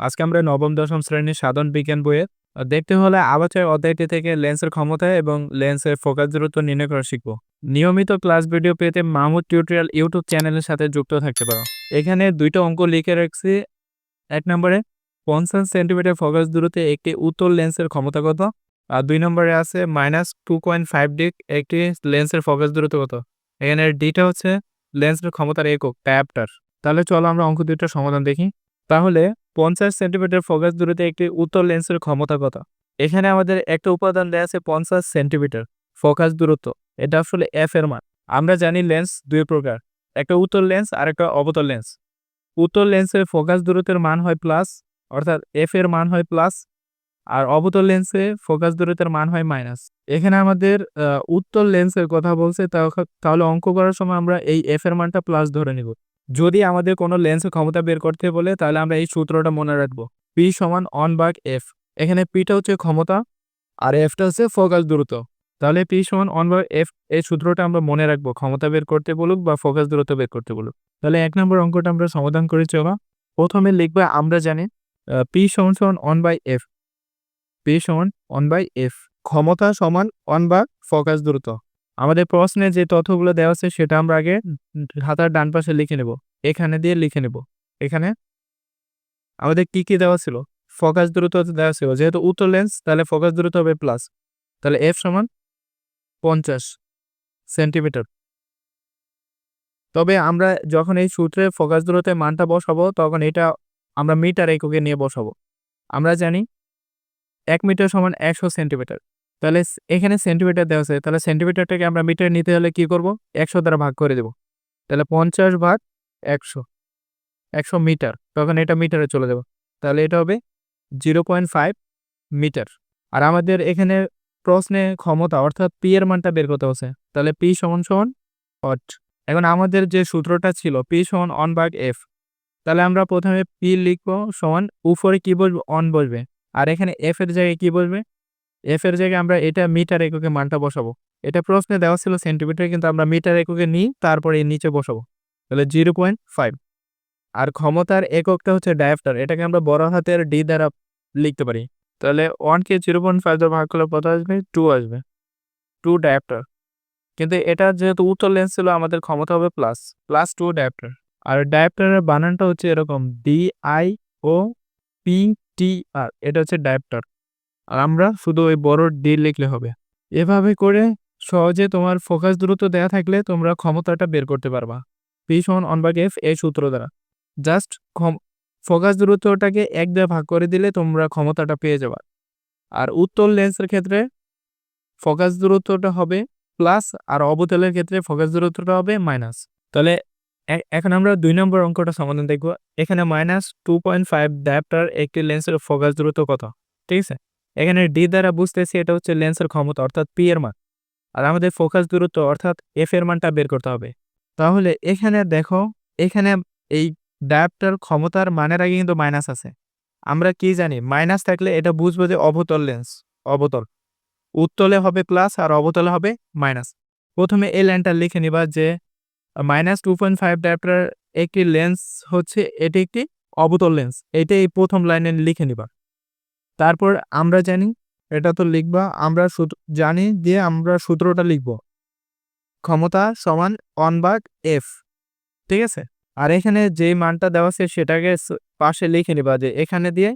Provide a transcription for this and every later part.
আজকে আমরা নবম, দশম শ্রেণির সাধারণ বিজ্ঞান বইয়ের দেখতে হলে আবাচার অধ্যায়টি থেকে লেন্সের ক্ষমতা এবং লেন্সের ফোকাস দূরত্ব নির্ণয় করা শিখব। নিয়মিত ক্লাস ভিডিও পেতে মাহমুদ টিউটোরিয়াল ইউটিউব চ্যানেলের সাথে যুক্ত থাকতে পারো। এখানে দুইটা অঙ্ক লিখে রাখছি। এক নম্বরে, পঞ্চাশ সেন্টিমিটার ফোকাস দূরত্বে একটি উত্তর লেন্সের ক্ষমতা কত? আর দুই নম্বরে আছে, মাইনাস টু পয়েন্ট ফাইভ ডিক একটি লেন্সের ফোকাস দূরত্ব কত? এখানে ডিটা হচ্ছে লেন্সের ক্ষমতার একক ট্যাপটার তাহলে চলো আমরা অঙ্ক দুইটার সমাধান দেখি। তাহলে পঞ্চাশ সেন্টিমিটার ফোকাস দূরত্বে একটি উত্তর লেন্সের ক্ষমতা কত? এখানে আমাদের একটা উপাদান দেওয়া আছে পঞ্চাশ সেন্টিমিটার ফোকাস দূরত্ব। এটা আসলে এফ এর মান। আমরা জানি লেন্স দুই প্রকার একটা উত্তর লেন্স আর একটা অবতল লেন্স। উত্তর লেন্সের ফোকাস দূরত্বের মান হয় প্লাস অর্থাৎ এফ এর মান হয় প্লাস আর অবতল লেন্সে ফোকাস দূরত্বের মান হয় মাইনাস। এখানে আমাদের আহ, উত্তর লেন্সের কথা বলছে তাহলে অঙ্ক করার সময় আমরা এই এফ এর মানটা প্লাস ধরে নিব। যদি আমাদের কোনো লেন্সের ক্ষমতা বের করতে বলে, তাহলে আমরা এই সূত্রটা মনে রাখব। পি সমান অন বাগ এফ এখানে পিটা হচ্ছে ক্ষমতা, আর এফটা হচ্ছে ফোকাস দূরত্ব। তাহলে পি সমান অন বাগ এফ এই সূত্রটা আমরা মনে রাখব, ক্ষমতা বের করতে বলুক বা ফোকাস দূরত্ব বের করতে বলুক। তাহলে এক নম্বর অঙ্কটা আমরা সমাধান করে চলা প্রথমে লিখবে আমরা জানি পি সমান সমান অন বাই এফ পি সমান অন বাই এফ ক্ষমতা সমান অন বা ফোকাস দূরত্ব। আমাদের প্রশ্নে যে তথ্যগুলো দেওয়া আছে সেটা আমরা আগে খাতার ডান পাশে লিখে নেব। এখানে দিয়ে লিখে নেব। এখানে আমাদের কি কি দেওয়া ছিল? ফোকাস দূরত্ব দেওয়া ছিল। যেহেতু উত্তর লেন্স, তাহলে ফোকাস দূরত্ব হবে প্লাস। তাহলে এফ সমান পঞ্চাশ সেন্টিমিটার। তবে আমরা যখন এই সূত্রে ফোকাস দূরত্বের মানটা বসাবো, তখন এটা আমরা মিটার এককে নিয়ে বসাবো। আমরা জানি এক মিটার সমান একশো সেন্টিমিটার। তাহলে এখানে সেন্টিমিটার দেওয়া আছে। তাহলে সেন্টিমিটারটাকে আমরা মিটার নিতে হলে কি করব? একশো দ্বারা ভাগ করে দেব। তাহলে পঞ্চাশ ভাগ একশো। একশো মিটার তখন এটা মিটারে চলে যাব। তাহলে এটা হবে জিরো পয়েন্ট ফাইভ মিটার আর আমাদের এখানে প্রশ্নে ক্ষমতা, অর্থাৎ পি এর মানটা বের করতে হচ্ছে। তাহলে পি সমান সমান অট এখন আমাদের যে সূত্রটা ছিল পি সমান অন ভাগ এফ তাহলে আমরা প্রথমে পি লিখব সমান উপরে কি বসবে? অন বসবে। আর এখানে এফ এর জায়গায় কি বসবে? এফ এর জায়গায় আমরা এটা মিটার এককে মানটা বসাবো। এটা প্রশ্নে দেওয়া ছিল সেন্টিমিটার, কিন্তু আমরা মিটার এককে নিই, তারপরে নিচে বসাবো। তাহলে জিরো পয়েন্ট ফাইভ। আর ক্ষমতার এককটা হচ্ছে ডায়াপ্টার এটাকে আমরা বড় হাতের ডি দ্বারা লিখতে পারি। তাহলে ওয়ানকে জিরো পয়েন্ট ফাইভ দ্বারা ভাগ করলে কত আসবে? টু আসবে। টু ডায়াপ্টার কিন্তু এটা যেহেতু উত্তর লেন্স ছিল, আমাদের ক্ষমতা হবে প্লাস প্লাস টু ডায়াপ্টার আর ডায়াপ্টারের বানানটা হচ্ছে এরকম D I O P T R এটা হচ্ছে ডায়াপ্টার আর আমরা শুধু ওই বড় ডি লিখলে হবে। এভাবে করে সহজে তোমার ফোকাস দূরত্ব দেওয়া থাকলে তোমরা ক্ষমতাটা বের করতে পারবা। পি সমান অন বাই এফ এই সূত্র দ্বারা। জাস্ট ফোকাস দূরত্বটাকে এক দিয়ে ভাগ করে দিলে তোমরা ক্ষমতাটা পেয়ে যাবা। আর উত্তল লেন্সের ক্ষেত্রে ফোকাস দূরত্বটা হবে প্লাস আর অবতলের ক্ষেত্রে ফোকাস দূরত্বটা হবে মাইনাস তাহলে এখন আমরা দুই নম্বর অঙ্কটা সমাধান দেখব। এখানে minus two point five dioptre একটি লেন্সের ফোকাস দূরত্ব কত? ঠিক আছে? এখানে ডি দ্বারা বুঝতেছি এটা হচ্ছে লেন্সের ক্ষমতা, অর্থাৎ পি এর মান। আর আমাদের ফোকাস দূরত্ব, অর্থাৎ এফ এর মানটা বের করতে হবে। তাহলে এখানে দেখো, এখানে এই ড্যাপ্টার ক্ষমতার মানের আগে কিন্তু মাইনাস আছে। আমরা কি জানি? মাইনাস থাকলে এটা বুঝব যে অবতল লেন্স অবতল। উত্তলে হবে প্লাস আর অবতলে হবে মাইনাস প্রথমে এই লাইনটা লিখে নিবা যে minus two point five dioptre একটি লেন্স হচ্ছে, এটি একটি অবতল লেন্স এটা এই প্রথম লাইনে লিখে নিবা। তারপর আমরা জানি, এটা তো লিখবা, আমরা জানি দিয়ে আমরা সূত্রটা লিখব। ক্ষমতা সমান অন বাগ এফ ঠিক আছে? আর এখানে যে মানটা দেওয়া আছে সেটাকে পাশে লিখে নিবা যে এখানে দিয়ে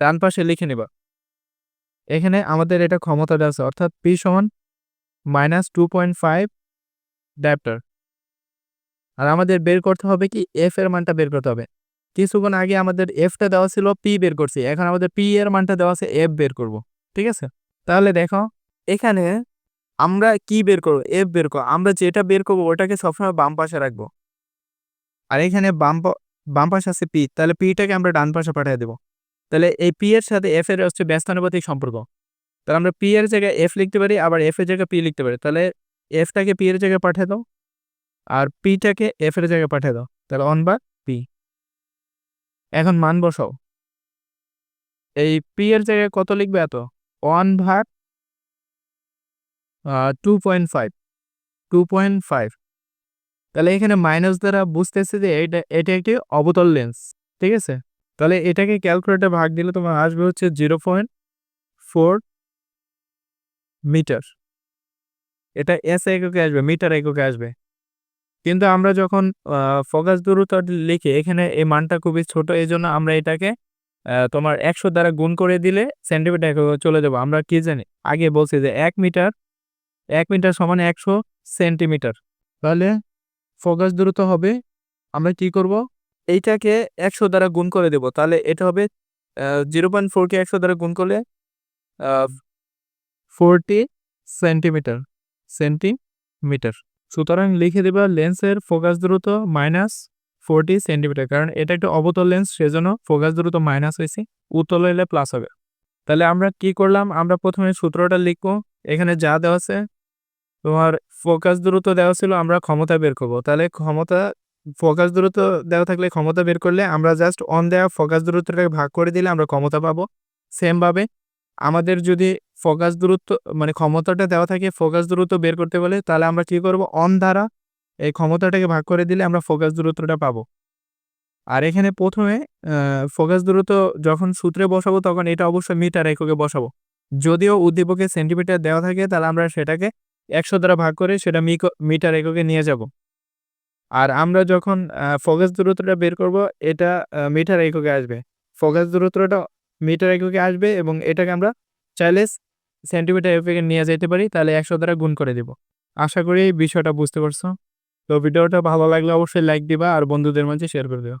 ডান পাশে লিখে নিবা। এখানে আমাদের এটা ক্ষমতা দেওয়া আছে, অর্থাৎ পি সমান minus two point five dioptre আর আমাদের বের করতে হবে কি এফ এর মানটা বের করতে হবে। কিছুক্ষণ আগে আমাদের এফটা দেওয়া ছিল পি বের করছি। এখন আমাদের পি এর মানটা দেওয়া আছে এফ বের করব। ঠিক আছে? তাহলে দেখো, এখানে আমরা কি বের করব? এফ বের করব। আমরা যেটা বের করব ওটাকে সবসময় বাম পাশে রাখব। আর এখানে বাম বাম পাশে আছে পি তাহলে পিটাকে আমরা ডান পাশে পাঠিয়ে দেবো। তাহলে এই পি এর সাথে এফ এর হচ্ছে ব্যস্তানুপাতিক সম্পর্ক। তাহলে আমরা পি এর জায়গায় এফ লিখতে পারি, আবার এফ এর জায়গায় পি লিখতে পারি। তাহলে এফটাকে পি এর জায়গায় পাঠিয়ে দাও, আর পিটাকে এফ এর জায়গায় পাঠিয়ে দাও। তাহলে অন বা পি এখন মান বসাও। এই পি এর জায়গায় কত লিখবে এত? ওয়ান ভাগ two point five two point five তাহলে এখানে মাইনাস দ্বারা বুঝতেছে যে এটা এটা একটি অবতল লেন্স ঠিক আছে? তাহলে এটাকে ক্যালকুলেটর ভাগ দিলে তোমার আসবে হচ্ছে জিরো পয়েন্ট ফোর মিটার এটা এস এককে আসবে মিটার এককে আসবে। কিন্তু আমরা যখন ফোকাস দূরত্ব লিখি, এখানে এই মানটা খুবই ছোট এই জন্য আমরা এটাকে তোমার একশো দ্বারা গুণ করে দিলে সেন্টিমিটার চলে যাব। আমরা কি জানি? আগে বলছি যে এক মিটার এক মিটার সমান একশো সেন্টিমিটার। তাহলে ফোকাস দূরত্ব হবে, আমরা কি করব? এইটাকে একশো দ্বারা গুণ করে দেব। তাহলে এটা হবে জিরো পয়েন্ট ফোরকে একশো দ্বারা গুণ করলে ফোরটি সেন্টিমিটার সেন্টিমিটার। সুতরাং লিখে দেবা লেন্সের ফোকাস দূরত্ব মাইনাস ফোরটি সেন্টিমিটার, কারণ এটা একটা অবতল লেন্স, সেজন্য ফোকাস দূরত্ব মাইনাস হয়েছে, উত্তল হইলে প্লাস হবে। তাহলে আমরা কি করলাম? আমরা প্রথমে সূত্রটা লিখব, এখানে যা দেওয়া আছে, তোমার ফোকাস দূরত্ব দেওয়া ছিল, আমরা ক্ষমতা বের করব। তাহলে ক্ষমতা, ফোকাস দূরত্ব দেওয়া থাকলে ক্ষমতা বের করলে আমরা জাস্ট অন দেওয়া ফোকাস দূরত্বটাকে ভাগ করে দিলে আমরা ক্ষমতা পাবো। সেমভাবে আমাদের যদি ফোকাস দূরত্ব মানে ক্ষমতাটা দেওয়া থাকে ফোকাস দূরত্ব বের করতে বলে তাহলে আমরা কি করব? অন দ্বারা এই ক্ষমতাটাকে ভাগ করে দিলে আমরা ফোকাস দূরত্বটা পাবো। আর এখানে প্রথমে ফোকাস দূরত্ব যখন সূত্রে বসাবো, তখন এটা অবশ্যই মিটার এককে বসাবো। যদিও উদ্দীপকে সেন্টিমিটার দেওয়া থাকে, তাহলে আমরা সেটাকে একশো দ্বারা ভাগ করে সেটা মিটার এককে নিয়ে যাব। আর আমরা যখন ফোকাস দূরত্বটা বের করব, এটা মিটার এককে আসবে। ফোকাস দূরত্বটা মিটার এককে আসবে এবং এটাকে আমরা চাইলে সেন্টিমিটার এককে নিয়ে যেতে পারি, তাহলে একশো দ্বারা গুণ করে দিব। আশা করি এই বিষয়টা বুঝতে পারছ। তো ভিডিওটা ভালো লাগলে অবশ্যই লাইক দিবা আর বন্ধুদের মাঝে শেয়ার করে দিও।